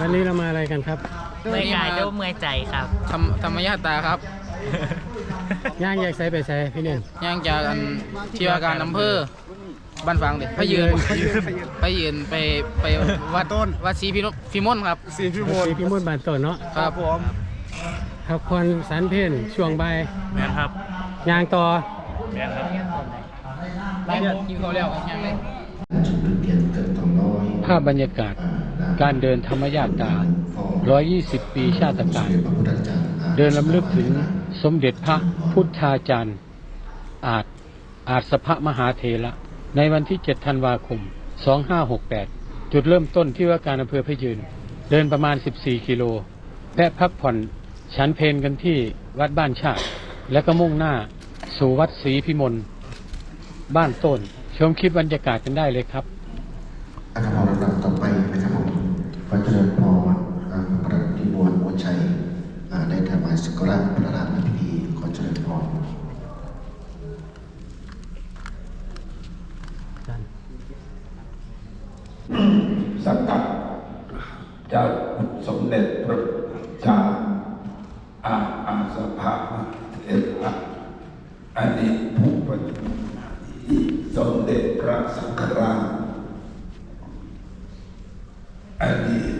วันนี้เรามาอะไรกันครับเมื่อยกายด้วยเมื่อยใจครับธรรมธรรมญาตราครับ ย่างแยกไซไปไซพี่เน่นย่างจากอันที่ว่าการอำเภอบ้านฝางเด็พระยืนพระยืนไปไปวัดต้นวัดศรีพิมพิมลครับสีพี่มดสีพี่มดบานต้นเนาะครับผมพักผ่อนสันเพนช่วงบ่ายแม่นครับย่างต่อแม่นครับไล่กินเขาวแล้วกันยังเลยภาพบรรยากาศ การเดินธรรมญาตรา120 ปีชาติการ เดินลำลึกถึงสมเด็จพระพุทธาจารย์ อาจอาจสภมหาเถระในวันที่ 7 ธันวาคม 2568 จุดเริ่มต้นที่ว่าการอำเภอพยืน เดินประมาณ 14 กิโลและพักผ่อนฉันเพนกันที่วัดบ้านชาติ และก็มุ่งหน้าสู่วัดศรีพิมลบ้านต้น ชมคลิปบรรยากาศกันได้เลยครับ พระเจริญพรอ่าพระพิมลวัชัยได้ถวายสักการะพระราชพิธีขอเจริญพร สังกัดเจ้าสมเด็จพระจาอาอาสภาเอกอัอดีตผู้ปฏิบัติสมเด็จพระสังฆราช อดี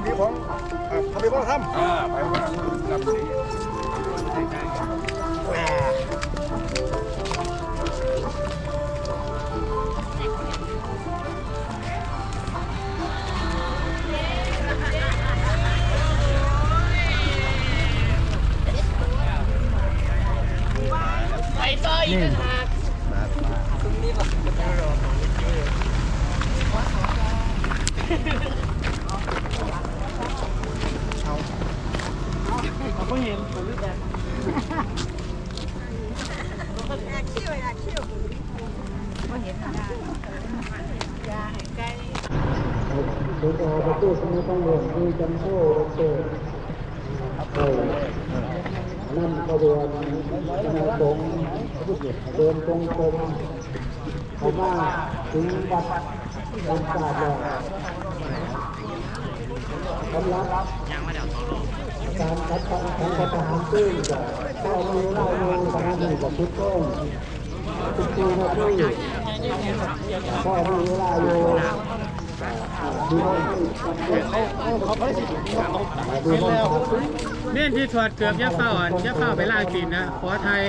ำดีของทำดีของทำอ่าไปว่าลำดีโดยอประ ต้องหลวงคือจำโซ่รถโซ่เออนั่นขบวนคณะสงเดินตรงตรงเข้ามาถึงวัดวัดศาสตร์แล้วกำลังการคัดของของทหารตื้นก็เข้ามือเล่ามือทหารหนึ่งกับชุดโต้งทุกทีนะที่เข้ามือเล่าอยู่ เม่นที่ถอดเกือบย่าเฝ้าอะย่าเฝ้าไปล่างตีนนะขอไทย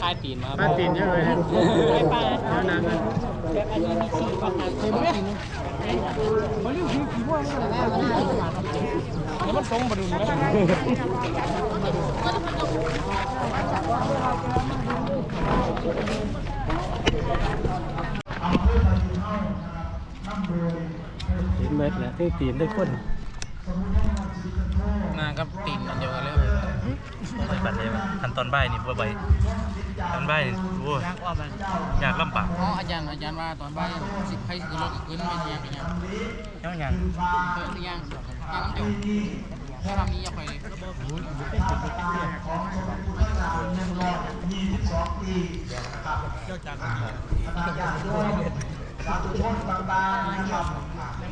คายตีนมาป้าตีนใช่ไหมไปไปแล้วนั้นนะเห็น เม็ดแล้วที่ตีนได้คนมากับตีนอันเดียวกันเลยไปบัตรเลยมั้ยขั้นตอนบ่ายนี่บ่ใบตอนบ่ายนี่โอ้ยยากลำบากอ๋ออาจารย์อาจารย์ว่าตอนบ่ายสิใครสิรถขึ้นไม่ใช่ยังเป็นยังยังยังเออยังยังเดี๋ยวถ้า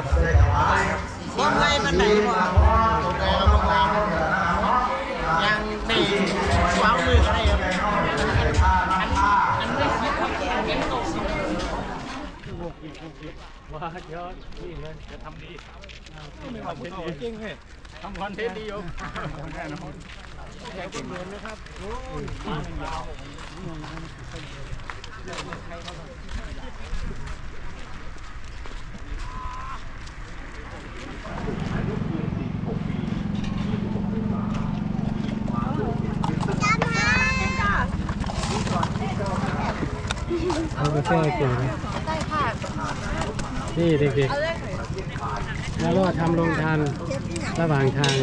มาบ่ครับว่ายอดนี่เลยจะทำดีทำคอนเทนต์ดีจริงเลยทำคอนเทนต์ดีอยู่แน่นอนแข่งเป็นเงินนะครับเอา ไปแช่เกลือนี่เด็กๆแล้วก็ทำโรงทานระหว่างทาง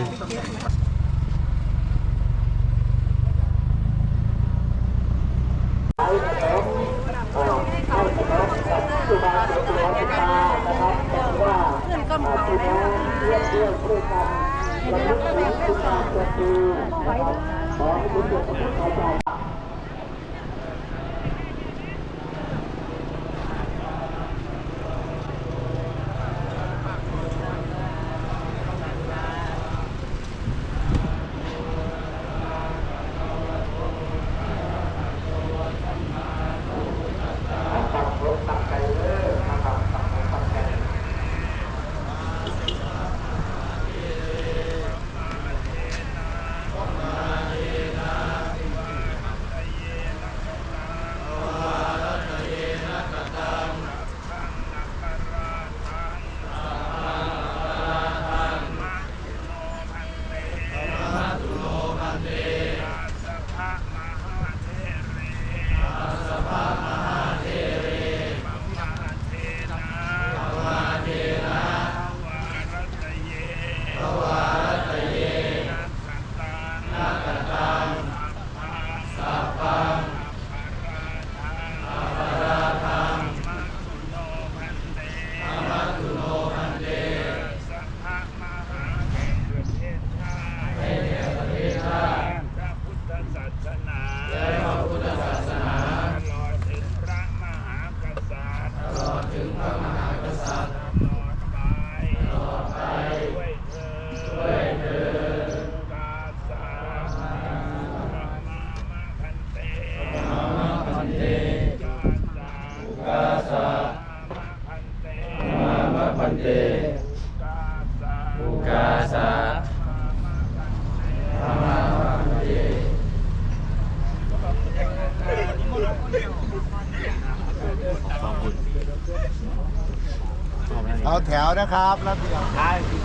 นะครับแล้วเดี๋ยว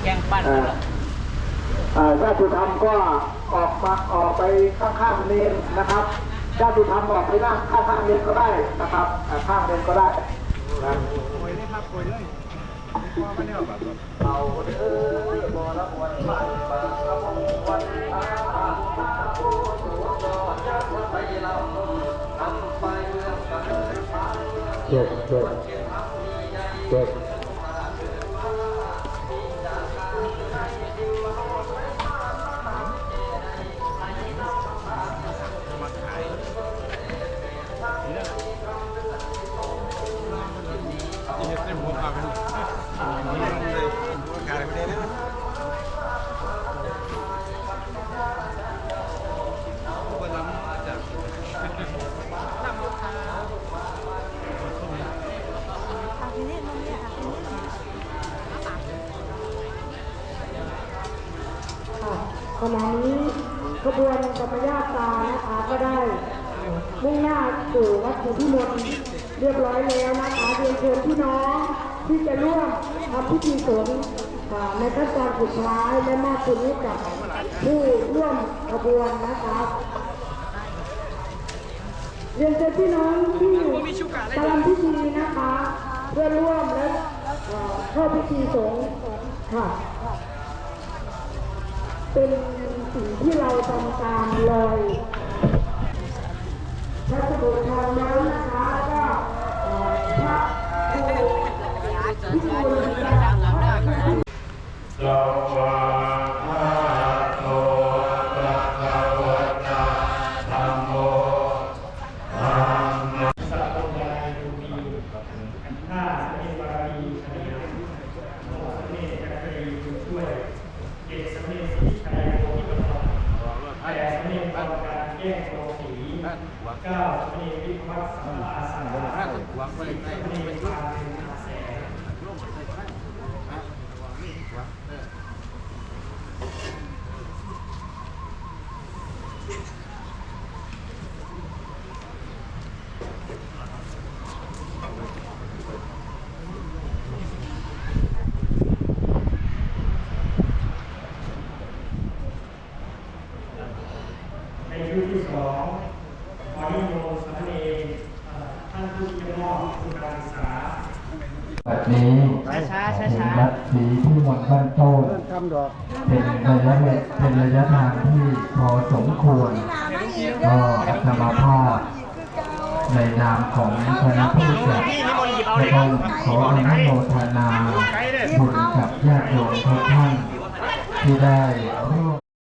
แกงปั้นอ่าญาติธรรมก็ออกมาออกไปข้างๆเนรนะครับญาติธรรมออกไปนั่งข้างๆเนรก็ได้นะครับอ่าข้างเนรก็ได้นะเจ็ดเจ็ดเจ็ด บวนกรรมญาตานะคะก็ได้มุ่งหน้าสู่วัดภูพิมลเรียบร้อยแล้วนะคะเรียนเชิญพี่น้องที่จะร่วมทำพิธีสงฆ์อ่าในขั้นตอนสุดท้ายและมอบคุณให้กับผู้ร่วมขบวนนะคะเรียนเชิญพี่น้องที่กำลังพิธีนะคะเพื่อร่วมและเอ่อเข้าพิธีสงฆ์ค่ะ เป็นสิ่งที่เราทำตาม ใน ยุคที่สองขอนิมนต์สามเณรเอ่อท่านผู้ที่มอบทุนการศึกษาแบบนี้ช้าช้าช้ารัดสีที่มนต์บ้านโต้นทำดอกเป็นระยะเวเป็นระยะทางที่พอสมควรก็สมาภาพในนามของคณะผู้จัดและต้องขออนุโมทนาบุญกับญาติโยมทุกท่านที่ได้ร่วม